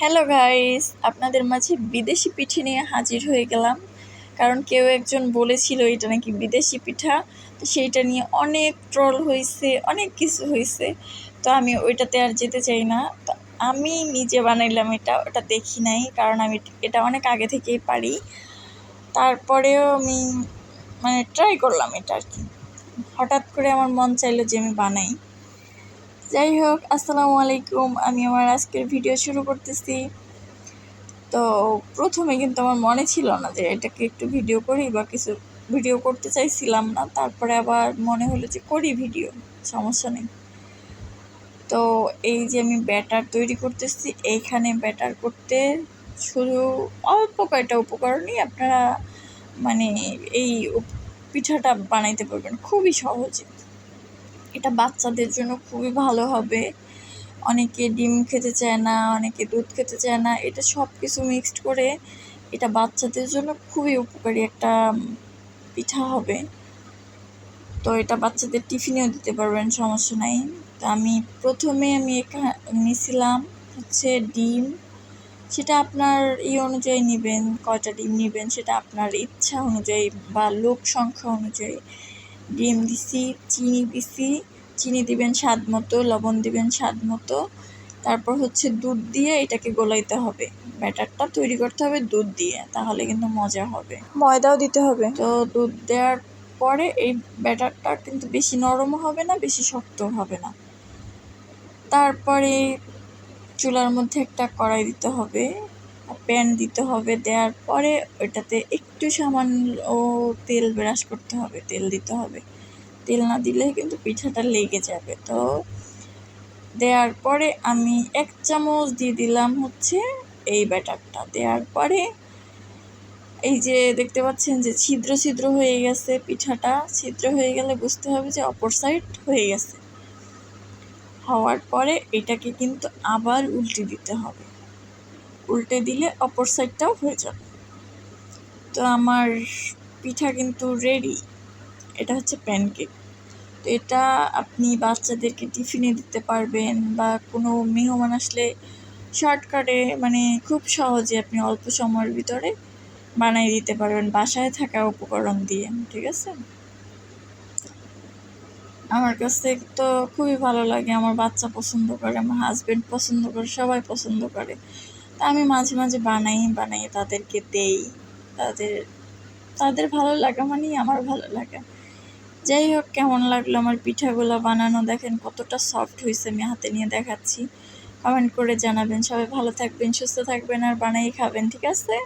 Hello guys আপনাদের মাঝে বিদেশি পিঠে নিয়ে হাজির হয়ে গেলাম। কারণ কেউ একজন বলেছিল এটা নাকি বিদেশি পিঠা। তো সেইটা নিয়ে অনেক ট্রল হয়েছে অনেক কিছু হয়েছে তো আমি ওইটাতে আর যেতে চাই না। তো আমি নিজে বানাইলাম এটা, ওটা দেখি নাই। কারণ আমি এটা অনেক আগে থেকেই পারি। তারপরেও আমি মানে ট্রাই করলাম এটা আর কি। হঠাৎ করে আমার মন চাইলো যে আমি বানাই। যাই হোক, আসসালামু আলাইকুম। আমি আমার আজকের ভিডিও শুরু করতেছি। তো প্রথমে কিন্তু আমার মনে ছিল না যে এটাকে একটু ভিডিও করি বা কিছু ভিডিও করতে চাইছিলাম না। তারপরে আবার মনে হলো যে করি ভিডিও সমস্যা নেই। তো এই যে আমি ব্যাটার তৈরি করতেছি, এইখানে ব্যাটার করতে শুধু অল্প কয়টা উপকরণই আপনারা মানে এই পিঠাটা বানাইতে পারবেন। খুবই সহজে। এটা বাচ্চাদের জন্য খুবই ভালো হবে। অনেকে ডিম খেতে চায় না, অনেকে দুধ খেতে চায় না। এটা সব কিছু মিক্সড করে এটা বাচ্চাদের জন্য খুবই উপকারী একটা পিঠা হবে। তো এটা বাচ্চাদের টিফিনেও দিতে পারবেন, সমস্যা নাই। তো আমি প্রথমে আমি নিয়েছিলাম হচ্ছে ডিম। সেটা আপনার ই অনুযায়ী নেবেন, কয়টা ডিম নেবেন সেটা আপনার ইচ্ছা অনুযায়ী বা লোক সংখ্যা অনুযায়ী। ডিম দিছি চিনি দিছি। চিনি দিবেন স্বাদ মতো লবণ দিবেন স্বাদ মতো। তারপর হচ্ছে দুধ দিয়ে এটাকে গোলাইতে হবে। ব্যাটারটা তৈরি করতে হবে দুধ দিয়ে তাহলে কিন্তু মজা হবে। ময়দাও দিতে হবে। তো দুধ দেওয়ার পরে এই ব্যাটারটা কিন্তু বেশি নরমও হবে না বেশি শক্ত হবে না। তারপরে চুলার মধ্যে একটা কড়াই দিতে হবে। প্যান দিতে হবে দেওয়ার পরে ওইটাতে একটু সামান্য তেল ব্রাশ করতে হবে, তেল দিতে হবে। তেল না দিলে কিন্তু পিঠাটা লেগে যাবে। তো দেওয়ার পরে আমি এক চামচ দিয়ে দিলাম হচ্ছে এই ব্যাটারটা। দেওয়ার পরে এই যে দেখতে পাচ্ছেন যে ছিদ্র ছিদ্র হয়ে গেছে পিঠাটা। ছিদ্র হয়ে গেলে বুঝতে হবে যে অপর সাইড হয়ে গেছে। হওয়ার পরে এটাকে কিন্তু আবার উল্টে দিতে হবে। উল্টে দিলে অপর সাইডটাও হয়ে যাবে। তো আমার পিঠা কিন্তু রেডি এটা হচ্ছে প্যানকেক তো এটা আপনি বাচ্চাদেরকে টিফিনে দিতে পারবেন বা কোনো মেহমান আসলে শর্টকাটে মানে খুব সহজে আপনি অল্প সময়ের ভিতরে বানিয়ে দিতে পারবেন, বাসায় থাকা উপকরণ দিয়ে, ঠিক আছে? আমার কাছে তো খুবই ভালো লাগে, আমার বাচ্চা পছন্দ করে, আমার হাজব্যান্ড পছন্দ করে, সবাই পছন্দ করে। তা আমি মাঝে মাঝে বানাই বানাই তাদেরকে দেই। তাদের তাদের ভালো লাগা মানেই আমার ভালো লাগা। যাই হোক, কেমন লাগল আমার পিঠাগুলো বানানো? দেখেন কতটা সফট হয়েছে আমি হাতে নিয়ে দেখাচ্ছি। কমেন্ট করে জানাবেন। সবাই ভালো থাকবেন, সুস্থ থাকবেন আর বানাই খাবেন, ঠিক আছে?